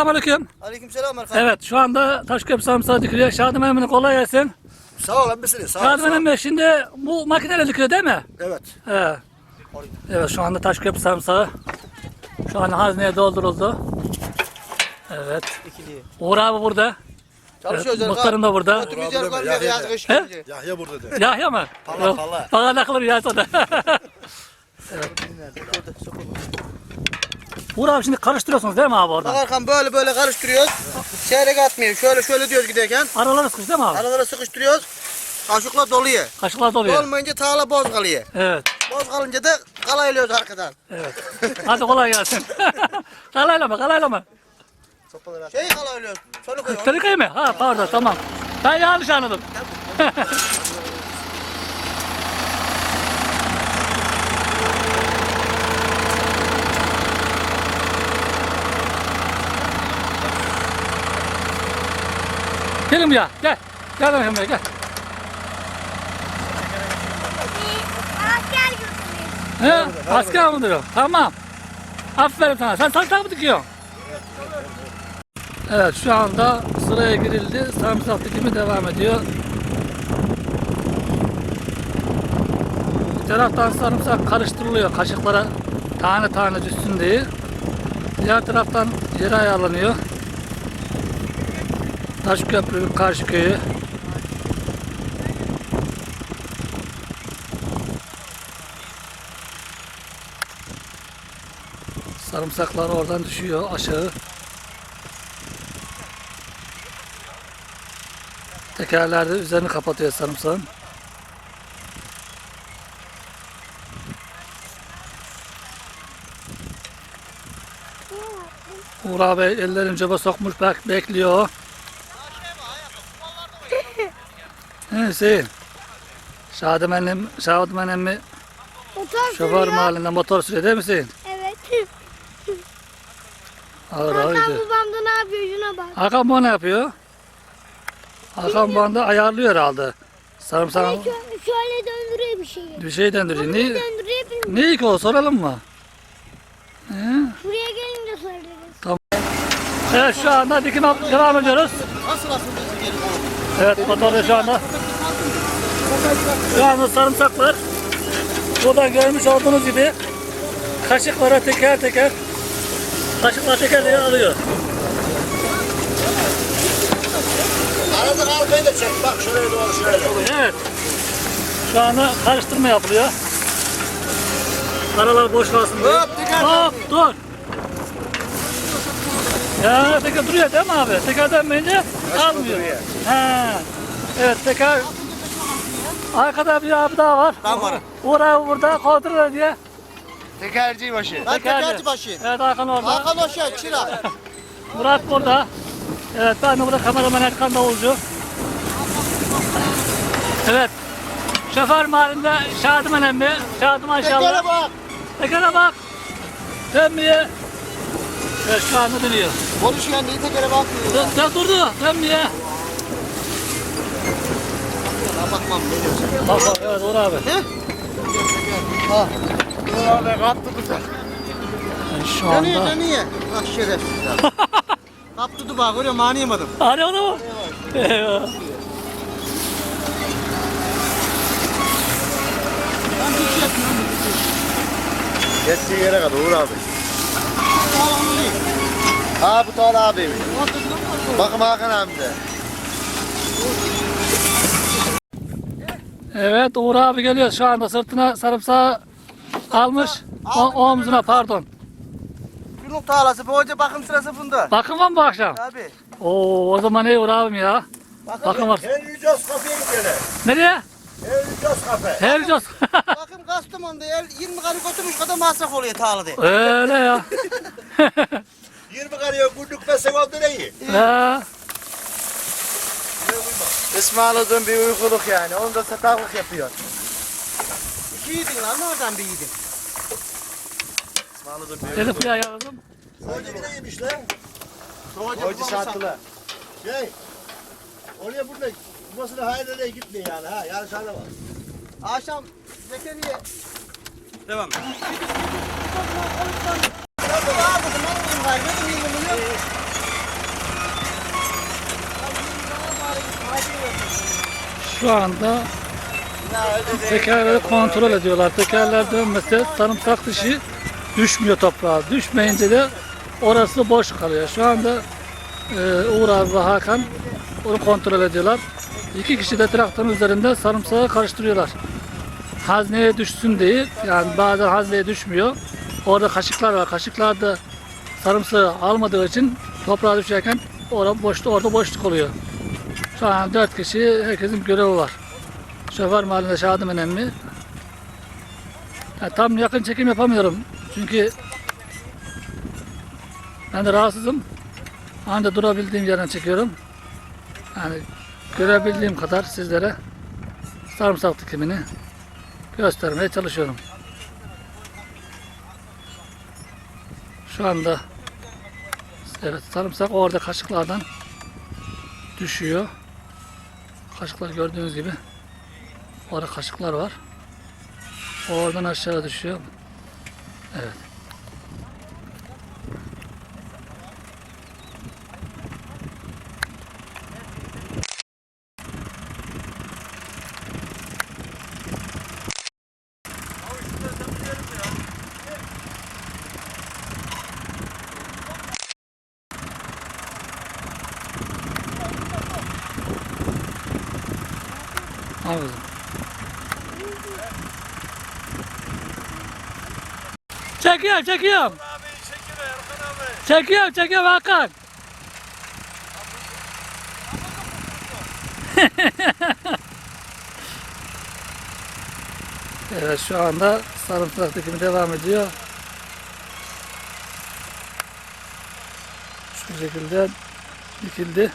Selamünaleyküm. Aleykümselam Erkan. Evet şu anda Taşköprü sarımsağı dikiliyor. Şadım Emre'nin kolay gelsin. Sağ olun misiniz? Sağ olun. Şadım şimdi bu makineyle dikiliyor değil mi? Evet. Evet. Evet şu anda Taşköprü sarımsağı şu an hazneye dolduruldu. Evet. İkili. Uğur abi burada. Çalışıyoruz Evet, Erkan. muhtarım da burada. Abi koymuyor de, yaz Yahya kış gelince. Yahya burada de. Yahya mı? Pala, pala. Bana takılır ya sana. Uğur abi şimdi karıştırıyorsunuz değil mi abi Bak orada? Erkan böyle böyle karıştırıyoruz. Çeyrek atmıyor. Şöyle şöyle diyoruz giderken. Araları sıkış değil mi abi? Aralara sıkıştırıyoruz. Kaşıkla doluyor. Kaşıklar doluyor. Olmayınca tağla boz kalıyor. Evet. Boz kalınca da kalaylıyoruz arkadan. Evet. Hadi kolay gelsin. kalaylama kalaylama. Şeyi kalaylıyoruz. Sonu koyuyoruz. Kırıkayı mı? Ha pardon tamam. Ben yanlış anladım. Gelin ya gel. Gel bakayım buraya gel. Asker. He? Asker mi diyor? Tamam. Aferin sana. Sen sarımsak mı dikiyorsun? Evet şu anda sıraya girildi. Sarımsak dikimi devam ediyor. Bir taraftan sarımsak karıştırılıyor kaşıklara tane tane düşsün diye. Diğer taraftan yere ayarlanıyor. Taşköprü karşı köyü. Sarımsaklar oradan düşüyor aşağı. Tekerler de üzerini kapatıyor sarımsağın. Uğur abi ellerini cebe sokmuş bek bekliyor. He Hüseyin. Şadım annem, Şadım annem mi Motor şoför sürüyor. mahallinde motor sürüyor değil mi Hüseyin? Evet. Ağır ağır Hakan gidiyor. babam da ne yapıyor şuna bak. Hakan bu ne yapıyor? Hakan bu anda ayarlıyor herhalde. Sarımsak Şöyle, şöyle döndürüyor bir şeyi. bir şey döndürüyor. Bunu Ne, ne ki o soralım mı? He? Buraya gelince söyleriz. Evet şu anda dikim devam ediyoruz. Nasıl asıl bizi geri koyuyor? Evet motorda şu anda. Sarımsaklar. Burada görmüş olduğunuz gibi kaşıklara teker teker kaşıklar teker teker alıyor. Arada arkayı da çek. Bak şuraya doğru şöyle. Evet. Şu anda karıştırma yapılıyor. Aralar boş kalsın diye. Hop, teker Hop dur. Ya teker duruyor değil mi abi? Teker dönmeyince almıyor. He. Evet teker. Arkada bir abi daha var. Varım. Uğur abi burada kontrol ediyor. Tekerci başı. Ben Tekerci. tekerci başıyım. Evet Hakan orada. Hakan Hoşa, Çırak. Murat burada. Evet ben de burada kameraman Erkan Davulcu. Evet. Şoför mahallinde Şadıman emmi. Şadıman Tekere inşallah. bak. Tekere bak. Dönmeye. Evet şu anda dönüyor. Konuşuyor niye tekere bakmıyor? Dön, dön durdu. Dönmeye. Ya bakmam ne diyorsun? Bak bak evet Uğur abi. Abi kaptı bu sefer. Yani Şu Dönüyor anda. dönüyor. Ah şerefsizler. kaptı du bak görüyor mu anlayamadım. Arıyor mu? Eyvah. Ben şey. Geçtiği yere kadar Uğur abi. Ha bu Tuğal abiymiş. Bakın Hakan abi de. Evet Uğur abi geliyor şu anda sırtına sarımsağı almış. O, omzuna pardon. Yumruk tağlası bu hoca bakım sırası bunda. Bakın var mı bu akşam? Abi. Oo o zaman iyi Uğur abim ya. Bakın, var. Her yücez kafeye gidelim. Nereye? Her yücez kafe. Her göz. bakım Kastamonu'da el 20 karı götürmüş kadar masraf oluyor tağlıda. Öyle ya. 20 karıya günlük meslek oldu ne iyi. ya. İsmail'ın bir uykuluk yani. Onu da sataklık yapıyor. İki yedin lan oradan bir yedin. Telefonu ayarladım. Hoca bir neymiş lan? Hoca sattılar. Şey. Oraya burada babasına hayır nereye gitmiyor yani ha. Yanlış anlama. Akşam Zekeriye. Devam. Şu anda tekerleri kontrol ediyorlar. Tekerler dönmese sarımsak dişi düşmüyor toprağa. Düşmeyince de orası boş kalıyor. Şu anda e, Uğur Azra Hakan onu kontrol ediyorlar. İki kişi de traktörün üzerinde sarımsağı karıştırıyorlar. Hazneye düşsün diye yani bazen hazneye düşmüyor. Orada kaşıklar var. Kaşıklar da sarımsağı almadığı için toprağa düşerken orada boşluk, orada boşluk oluyor. Şu an dört kişi herkesin görevi var. Şoför mahallinde Şadım önemli. tam yakın çekim yapamıyorum. Çünkü ben de rahatsızım. Ancak durabildiğim yerden çekiyorum. Yani görebildiğim kadar sizlere sarımsak dikimini göstermeye çalışıyorum. Şu anda evet sarımsak orada kaşıklardan düşüyor. Kaşıklar gördüğünüz gibi orada kaşıklar var. Oradan aşağı düşüyor. Evet. Al kızım. Çekiyorum, çekiyorum. Çekiyorum, çekiyorum Hakan. evet şu anda sarımsak dikimi devam ediyor. Şu şekilde dikildi.